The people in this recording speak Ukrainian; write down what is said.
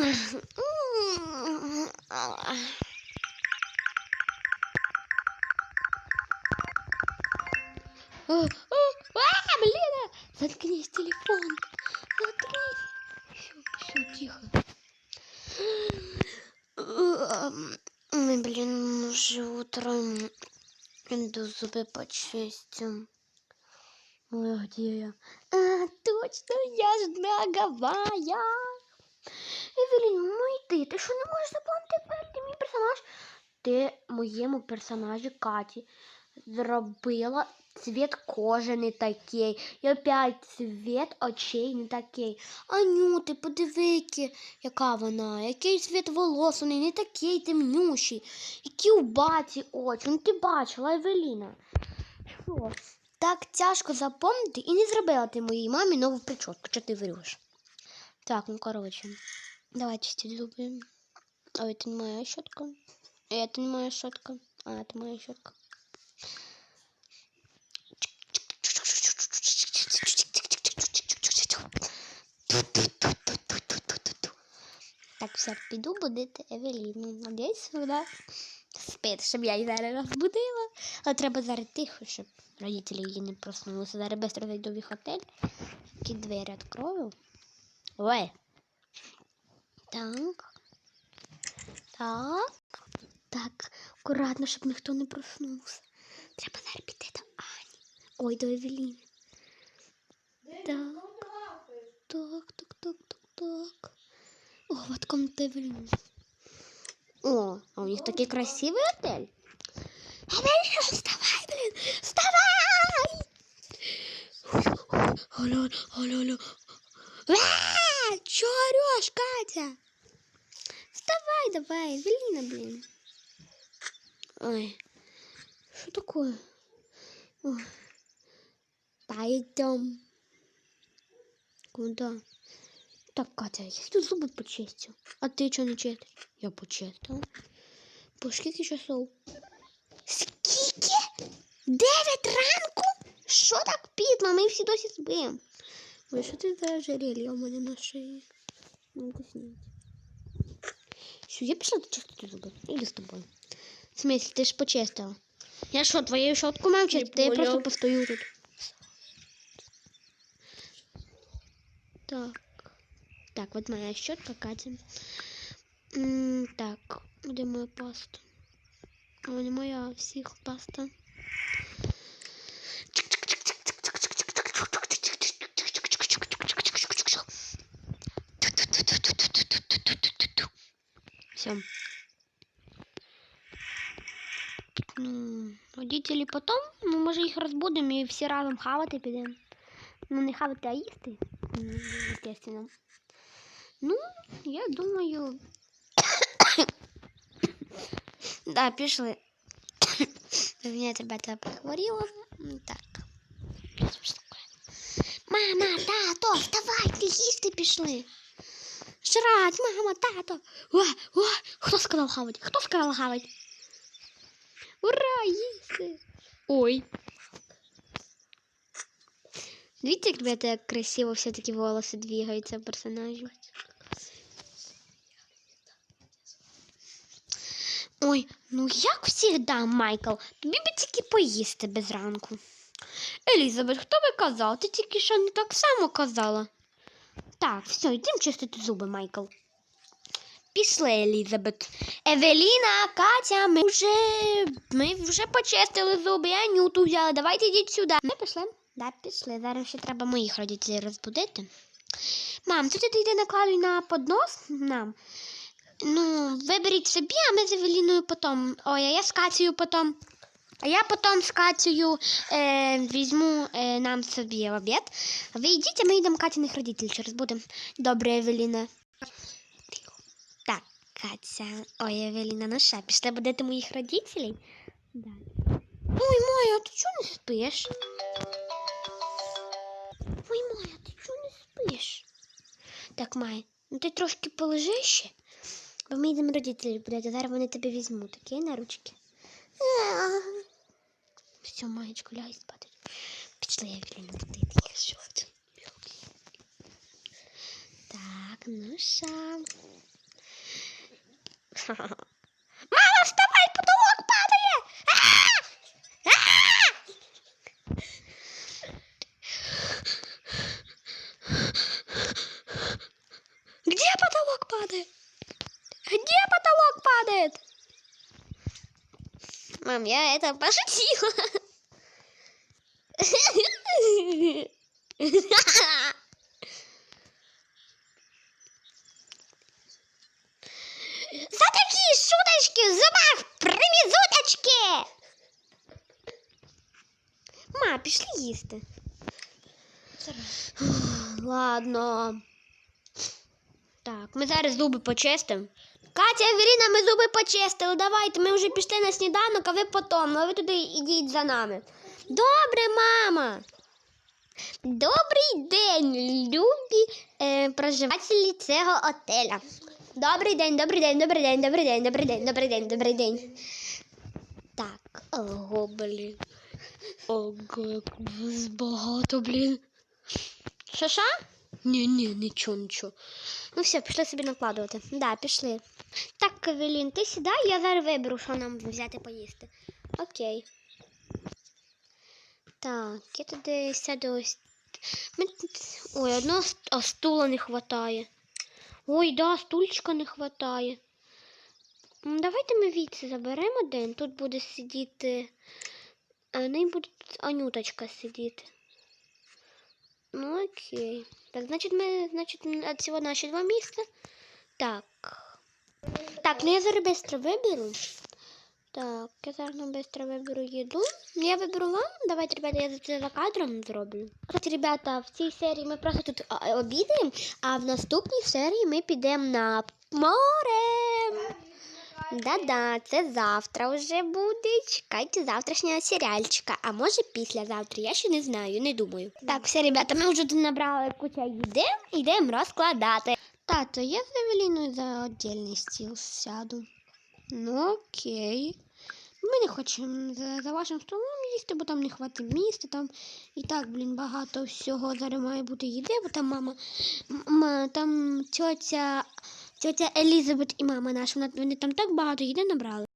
А, а, а, блин! Заткнись, телефон. Заткнись. Все, все, тихо. Ой, блин, уже утром иду зубы почистим. Ой, где я? А, точно, я ж наговая. Евелін, ну йди, ти що не можеш запомнити? Ти мій персонаж? Ти моєму персонажі Каті зробила цвіт кожи не такий. І опять цвіт очей не такий. Аню, ти подивики, яка вона, який цвіт волос неї не такий темнющий. Які у баті очі. Ну ти бачила, Евеліна. Що? Так тяжко запомнити і не зробила ти моїй мамі нову прическу, що ти врешь. Так, ну короче. Давай чистить зубы. А это не моя щетка. Это не моя щетка. А это моя щетка. Так, все, піду будити Евеліну. Надіюсь, вона спить, щоб я її зараз розбудила. Але треба зараз тихо, щоб родителі її не проснулися. Зараз швидко зайду в їх готель. Які двері відкрою. Ой. Так. Так. Так. Акуратно, щоб ніхто не проснувся. Треба зараз піти до Ані. Ой, до Евеліни. Так. Так, так, так, так, так. О, вот комната Евеліни. О, а у них такий красивий отель. Евеліна, вставай, блин! Вставай! Алло, алло, алло. А, чё орешь, Катя? Вставай давай, Эвелина, блин. Ой, что такое? Ой. Пойдем. Куда? Так, Катя, я тут зубы почистил. А ты что не чистил? Я почистил. По скільки часов? Скільки? Дев'ять ранку? Що так пізно? Ми всі досі спимо. Ой, що це за ожерелье у мене на шиї? Ну, снять. Все, я пішла чистити зуби. Іди з тобою. В смысле, ти ж почистила. Я що, твою щотку мав чистити? Я понял. просто постою тут. Так. Так, вот моя щетка, Катя. М, так, где моя паста? О, не моя, а всех паста. Все. Ну, родителі потом, ну, може їх розбудемо і всі разом хавати підемо. Ну, не хавати, а їсти. Ну, естественно. Ну, я думаю. да, пішли. Меня ребята прихворіло. М, Так. Що ж таке? Мама, тато, вставайте, їсти пішли. Жрать, мама, тато. О, о, хто сказав хавать? Хто сказав хавать? Ура, їсти. Ой. Ребята, як красиво все-таки волосы двигаются у персонажа. Ой, ну як завжди, Майкл, тобі би тільки поїсти без ранку. Елізабет, хто би казав? Ти тільки що не так само казала. Так, все, йдемо чистити зуби, Майкл. Пішли, Елізабет. Евеліна, Катя, ми вже, ми вже почистили зуби, Анюту взяли. Давайте йдіть сюди. Ми пішли? Да, пішли. Зараз ще треба моїх родителів розбудити. Мам, ти туди йди накладуй на поднос нам. Ну, виберіть собі, а ми з Евеліною потім. Ой, а я з Катєю потім. А я потім з Катєю е, візьму е, нам собі обід. Ви йдіть, а ми йдемо Катіних родителів через будемо. Добре, Евеліна. Так, Катя. Ой, Евеліна, ну що, пішли будете моїх родителей? Да. Ой, Майя, ти чого не спиш? Ой, Майя, ти чого не спиш? Так, Майя, ну ти трошки полежи ще, бо ми йдемо родителі будуть, а зараз вони тебе візьмуть, окей, на ручки. Все, Маєчко, лягай спати. Пішли, Евеліна, будити, що це? Так, ну що? Мама, вставай, потолок падає! А! А! Где потолок падает? Где потолок падает? Мам, я это пошутила. За такие шуточки в зубах примізуточки. Ма, пішли їсти. Ладно. Так, ми зараз зуби почистимо. Катя, Евеліна, ми зуби почистили. Давайте, ми вже пішли на сніданок, а ви потом. А ви туди йдіть за нами. Добре, мама. Добрий день, любі е, проживателі цього отеля. Добрий день, добрий день, добрий день, добрий день, добрий день, добрий день, добрий день. Так, ого, блін. Ого, як вас багато, блін. Що, що? Ні, ні, нічого, нічого. Ну все, пішли собі накладувати. Да, пішли. Так, Кавелін, ти сідай, я зараз виберу, що нам взяти поїсти. Окей. Так, я туди сяду ось. Ой, одного стула не хватає. Ой, да, стульчика не. М, Давайте ми віці заберемо один. Тут буде сидіти. А неї буде Анюточка сидіти. Ну окей. Так, значить, ми, значить, м, а всього наші два місця. Так. Так, ну я зараз быстро виберу. Так, я зараз ну, быстро виберу їду. Ну, Я виберу вам. Давайте, ребята, я це за кадром зроблю. Кстати, ребята, в цій серії ми просто тут обідаємо, а в наступній серії ми підемо на море. Да-да, це завтра вже буде. Чекайте завтрашнього серіальчика. А може післязавтра, я ще не знаю, не думаю. Так, все, ребята, ми вже тут набрали куча їди, йдемо розкладати. Тато, я з Евеліною за віддільний стіл сяду. Ну окей. Ми не хочемо за, за вашим столом їсти, бо там не хватить місця. Там і так, блін, багато всього зараз має бути їди, бо там мама, м- там тьотя, тьотя Елізабет і мама наша, вони там так багато їди набрали.